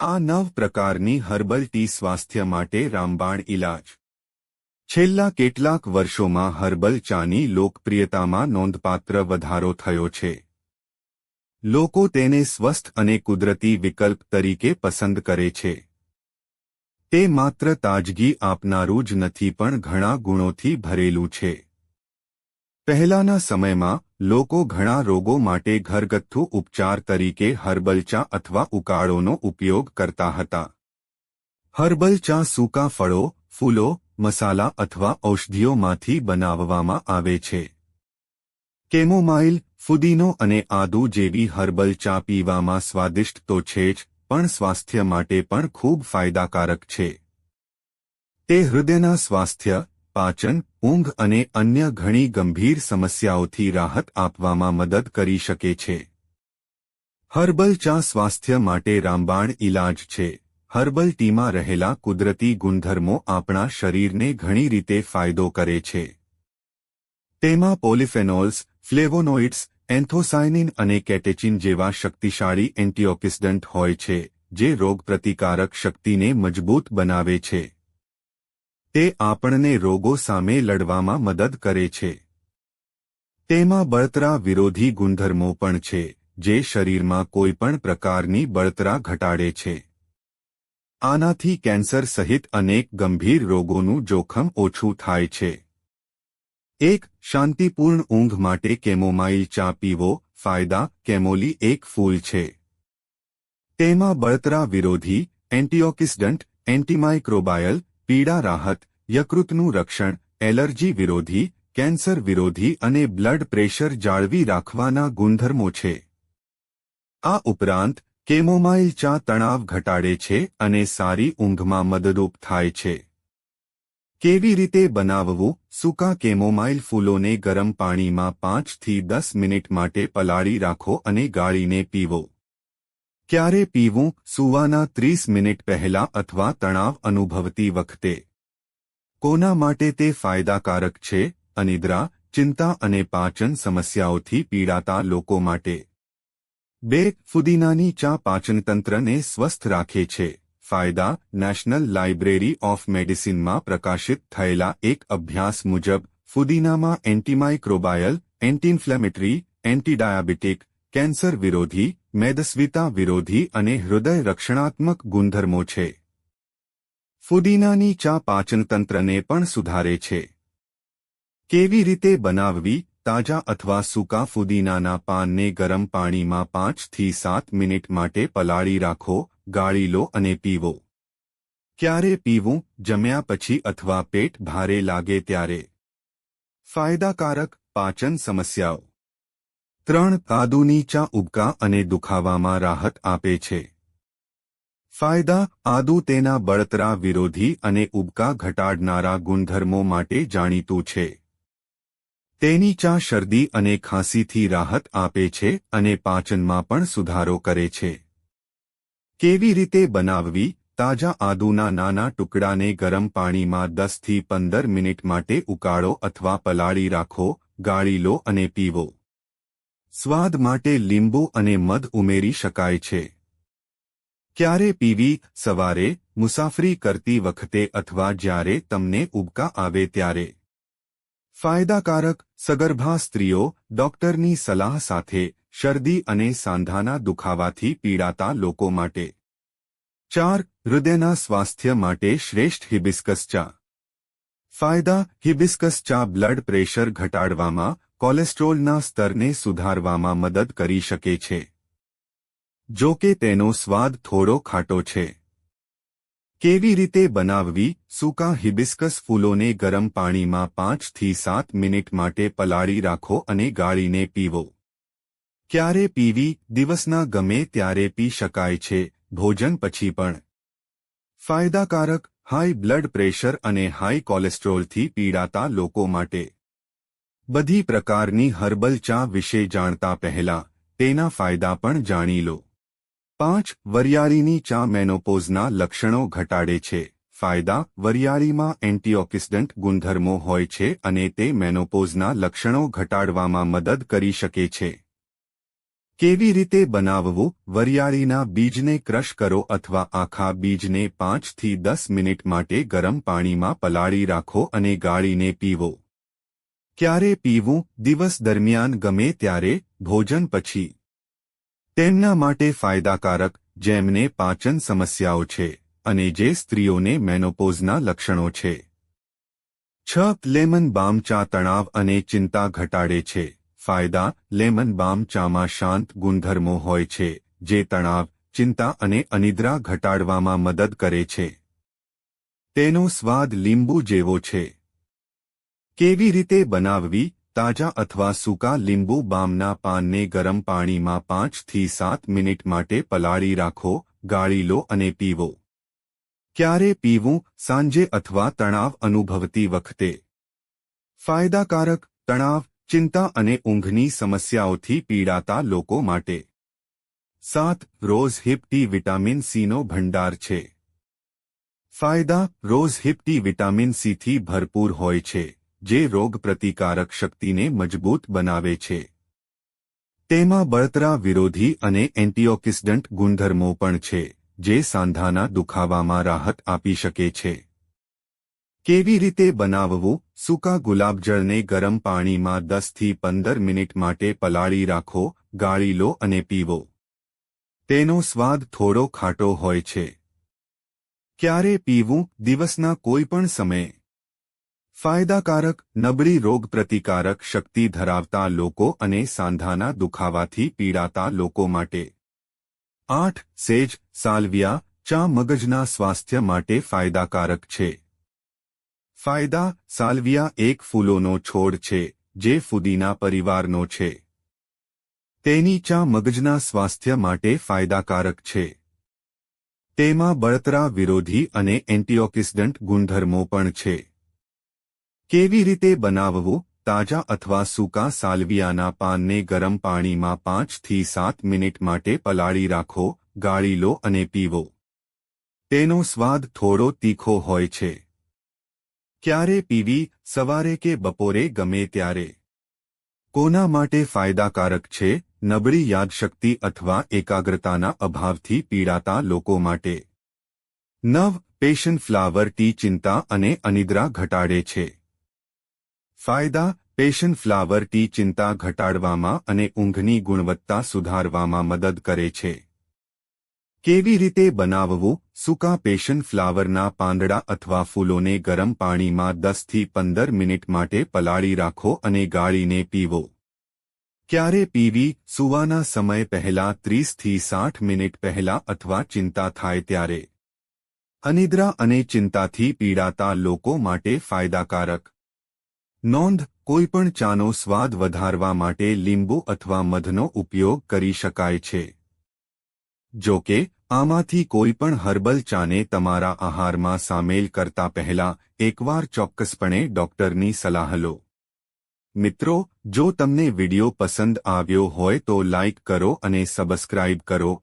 આ નવ પ્રકારની હર્બલ ટી સ્વાસ્થ્ય માટે રામબાણ ઇલાજ છેલ્લા કેટલાક વર્ષોમાં હર્બલ ચાની લોકપ્રિયતામાં નોંધપાત્ર વધારો થયો છે. લોકો તેને સ્વસ્થ અને કુદરતી વિકલ્પ તરીકે પસંદ કરે છે. તે માત્ર તાજગી આપનારું જ નથી પણ ઘણા ગુણોથી ભરેલું છે. પહેલાના સમયમાં, લોકો ઘણા રોગો માટે ઘરગથ્થુ ઉપચાર તરીકે હર્બલ ચા અથવા ઉકાળોનો ઉપયોગ કરતા હતા. હર્બલ ચા સૂકા ફળો, ફૂલો, મસાલા અથવા ઔષધિઓમાંથી બનાવવામાં આવે છે. કેમોમાઇલ, ફુદીનો અને આદુ જેવી હર્બલ ચા પીવામાં સ્વાદિષ્ટ તો છે જ, પણ સ્વાસ્થ્ય માટે પણ ખૂબ ફાયદાકારક છે. તે હૃદયના સ્વાસ્થ્ય પાચન, ઊંઘ અને અન્ય ઘણી ગંભીર સમસ્યાઓથી રાહત આપવામાં મદદ કરી શકે છે. હર્બલ ચા સ્વાસ્થ્ય માટે રામબાણ ઇલાજ છે. હર્બલ ટીમાં રહેલા કુદરતી ગુણધર્મો આપણા શરીરને ઘણી રીતે ફાયદો કરે છે. તેમાં પોલિફેનોલ્સ, ફ્લેવોનોઇડ્સ, એન્થોસાયનિન અને કેટેચિન જેવા શક્તિશાળી એન્ટીઓક્સિડન્ટ હોય છે, જે રોગપ્રતિકારક શક્તિને મજબૂત બનાવે છે. તે આપણને રોગો સામે લડવામાં મદદ કરે છે. તેમાં બળતરા વિરોધી ગુણધર્મો પણ છે, જે શરીરમાં કોઈપણ પ્રકારની બળતરા ઘટાડે છે. આનાથી કેન્સર સહિત અનેક ગંભીર રોગોનું જોખમ ઓછું થાય છે. એક, શાંતિપૂર્ણ ઊંઘ માટે કેમોમાઇલ ચા પીવો, ફાયદા, કેમોલી એક ફૂલ છે. તેમાં બળતરા વિરોધી, એન્ટીઓક્સિડન્ટ, એન્ટીમાઇક્રોબાયલ પીડા રાહત, યકૃતનું રક્ષણ, એલર્જી વિરોધી, કેન્સર વિરોધી અને બ્લડ પ્રેશર જાળવી રાખવાના ગુણધર્મો છે. આ ઉપરાંત, કેમોમાઇલ ચા તણાવ ઘટાડે છે અને સારી ઊંઘમાં મદદરૂપ થાય છે. કેવી રીતે બનાવવું? સૂકા કેમોમાઇલ ફૂલોને ગરમ પાણીમાં પાંચથી દસ મિનિટ માટે પલાળી રાખો અને ગાળીને પીવો. ક્યારે પીવું સૂવાના ત્રીસ મિનિટ પહેલા અથવા તણાવ અનુભવતી વખતે? કોના માટે તે ફાયદાકારક છે? અનિદ્રા, ચિંતા અને પાચન સમસ્યાઓથી પીડાતા લોકો માટે. બે, ફુદીનાની ચા પાચનતંત્રને સ્વસ્થ રાખે છે. ફાયદા, નેશનલ લાઇબ્રેરી ઓફ મેડિસિનમાં પ્રકાશિત થયેલા એક અભ્યાસ મુજબ, ફુદીનામાં એન્ટીમાઇક્રોબાયલ, એન્ટીઇન્ફ્લેમેટરી, એન્ટીડાયાબિટીક, કેન્સર વિરોધી મેદસ્વિતા વિરોધી અને હૃદય રક્ષણાત્મક ગુણધર્મો છે. ફુદીનાની ચા પાચનતંત્રને પણ સુધારે છે. કેવી રીતે બનાવવી? તાજા અથવા સૂકા ફુદીનાના પાનને ગરમ પાણીમાં પાંચથી સાત મિનિટ માટે પલાળી રાખો, ગાળી લો અને પીવો. ક્યારે પીવું? જમ્યા પછી અથવા પેટ ભારે લાગે ત્યારે. ફાયદાકારક પાચન સમસ્યાઓ. ત્રણ આદુની ચા ઉબકા અને દુખાવામાં રાહત આપે છે. ફાયદા આદુ તેના બળતરા વિરોધી અને ઉબકા ઘટાડનારા ગુણધર્મો માટે જાણીતું છે. તેની ચા શરદી અને ખાંસીથી રાહત આપે છે અને પાચનમાં પણ સુધારો કરે છે. કેવી રીતે બનાવવી? તાજા આદુના નાના ટુકડાને ગરમ પાણીમાં દસથી પંદર મિનિટ માટે ઉકાળો અથવા પલાળી રાખો, ગાળી લો અને પીવો. સ્વાદ માટે લીંબુ અને મધ ઉમેરી શકાય છે. ક્યારે પીવી? સવારે, મુસાફરી કરતી વખતે અથવા જ્યારે તમને ઉબકા આવે ત્યારે. ફાયદાકારક, સગર્ભા સ્ત્રીઓ, ડોક્ટરની સલાહ સાથે, શરદી અને સાંધાના દુખાવાથી પીડાતા લોકો માટે. ચાર, હૃદયના સ્વાસ્થ્ય માટે શ્રેષ્ઠ હિબિસ્કસ ચા. ફાયદા, હિબિસ્કસ ચા બ્લડ પ્રેશર ઘટાડવામાં કોલેસ્ટ્રોલના સ્તરને સુધારવામાં મદદ કરી શકે છે. જો કે તેનો સ્વાદ થોડો ખાટો છે. કેવી રીતે બનાવવી? સૂકા હિબિસ્કસ ફૂલોને ગરમ પાણીમાં પાંચથી સાત મિનિટ માટે પલાળી રાખો અને ગાળીને પીવો. ક્યારે પીવી? દિવસના ગમે ત્યારે પી શકાય છે. ભોજન પછી પણ. ફાયદાકારક, હાઈ બ્લડ પ્રેશર અને હાઈ કોલેસ્ટ્રોલથી પીડાતા લોકો માટે. બધી પ્રકારની હર્બલ ચા વિશે જાણતા પહેલા તેના ફાયદા પણ જાણી લો. પાંચ, વરિયાળીની ચા મેનોપોઝના લક્ષણો ઘટાડે છે. ફાયદા, વરિયાળીમાં એન્ટીઓક્સિડન્ટ ગુણધર્મો હોય છે અને તે મેનોપોઝના લક્ષણો ઘટાડવામાં મદદ કરી શકે છે. કેવી રીતે બનાવવું? વરિયાળીના બીજને ક્રશ કરો અથવા આખા બીજને પાંચથી દસ મિનિટ માટે ગરમ પાણીમાં પલાળી રાખો અને ગાળીને પીવો. ક્યારે પીવું દિવસ દરમિયાન ગમે ત્યારે, ભોજન પછી. તેમના માટે ફાયદાકારક, જેમને પાચન સમસ્યાઓ છે, અને જે સ્ત્રીઓને મેનોપોઝના લક્ષણો છે. છ, લેમન બામ ચા તણાવ અને ચિંતા ઘટાડે છે. ફાયદા, લેમન બામ ચામાં શાંત ગુણધર્મો હોય છે, જે તણાવ, ચિંતા અને અનિદ્રા ઘટાડવામાં મદદ કરે છે. તેનો સ્વાદ લીંબુ જેવો છે. કેવી રીતે બનાવવી? તાજા અથવા સૂકા લીંબુ બામના પાનને ગરમ પાણીમાં પાંચથી સાત મિનિટ માટે પલાળી રાખો, ગાળી લો અને પીવો. ક્યારે પીવું? સાંજે અથવા તણાવ અનુભવતી વખતે. ફાયદાકારક, તણાવ, ચિંતા અને ઊંઘની સમસ્યાઓથી પીડાતા લોકો માટે. સાત રોઝ હિપ ટી વિટામિન સીનો ભંડાર છે. ફાયદા રોઝ હિપ ટી વિટામિન સીથી ભરપૂર હોય છે. જે રોગ પ્રતિકારક શક્તિને મજબૂત બનાવે છે. તેમાં બળતરા વિરોધી અને એન્ટીઓક્સિડન્ટ ગુણધર્મો પણ છે, જે સાંધાના દુખાવામાં રાહત આપી શકે છે. કેવી રીતે બનાવવું? સૂકા ગુલાબજળને ગરમ પાણીમાં દસથી પંદર મિનિટ માટે પલાળી રાખો, ગાળી લો અને પીવો. તેનો સ્વાદ થોડો ખાટો હોય છે. ક્યારે પીવું? દિવસના કોઈપણ સમયે. ફાયદાકારક, નબળી રોગપ્રતિકારક શક્તિ ધરાવતા લોકો અને સાંધાના દુખાવાથી પીડાતા લોકો માટે. આઠ, સેજ, સાલ્વિયા, ચા મગજના સ્વાસ્થ્ય માટે ફાયદાકારક છે. ફાયદા, સાલ્વિયા એક ફૂલોનો છોડ છે, જે ફુદીના પરિવારનો છે. તેની ચા મગજના સ્વાસ્થ્ય માટે ફાયદાકારક છે. તેમાં બળતરા વિરોધી અને એન્ટીઓક્સિડન્ટ ગુણધર્મો પણ છે. કેવી રીતે બનાવવું? તાજા અથવા સૂકા સાલ્વિયાના પાનને ગરમ પાણીમાં પાંચથી સાત મિનિટ માટે પલાળી રાખો, ગાળી લો અને પીવો. તેનો સ્વાદ થોડો તીખો હોય છે. ક્યારે પીવી? સવારે કે બપોરે? ગમે ત્યારે. કોના માટે ફાયદાકારક છે? નબળી યાદશક્તિ અથવા એકાગ્રતાના અભાવથી પીડાતા લોકો માટે. નવ, પેશન ફ્લાવર, ટી ચિંતા અને અનિદ્રા ઘટાડે છે. ફાયદા, પેશન ફ્લાવર ટી ચિંતા ઘટાડવામાં અને ઊંઘની ગુણવત્તા સુધારવામાં મદદ કરે છે. કેવી રીતે બનાવવું? સૂકા પેશન ફ્લાવરના પાંદડા અથવા ફૂલોને ગરમ પાણીમાં દસથી પંદર મિનિટ માટે પલાળી રાખો અને ગાળીને પીવો. ક્યારે પીવી? સુવાના સમય પહેલા ત્રીસથી સાઠ મિનિટ પહેલા અથવા ચિંતા થાય ત્યારે. અનિદ્રા અને ચિંતાથી પીડાતા લોકો માટે ફાયદાકારક. નોંધ, કોઈપણ ચાનો સ્વાદ વધારવા માટે લીંબુ અથવા મધનો ઉપયોગ કરી શકાય છે. જો કે, આમાંથી કોઈપણ હર્બલ ચાને તમારા આહારમાં સામેલ કરતા પહેલા એકવાર ચોક્કસપણે ડોક્ટરની સલાહ લો. મિત્રો, જો તમને વિડિયો પસંદ આવ્યો હોય તો લાઇક કરો અને સબસ્ક્રાઇબ કરો.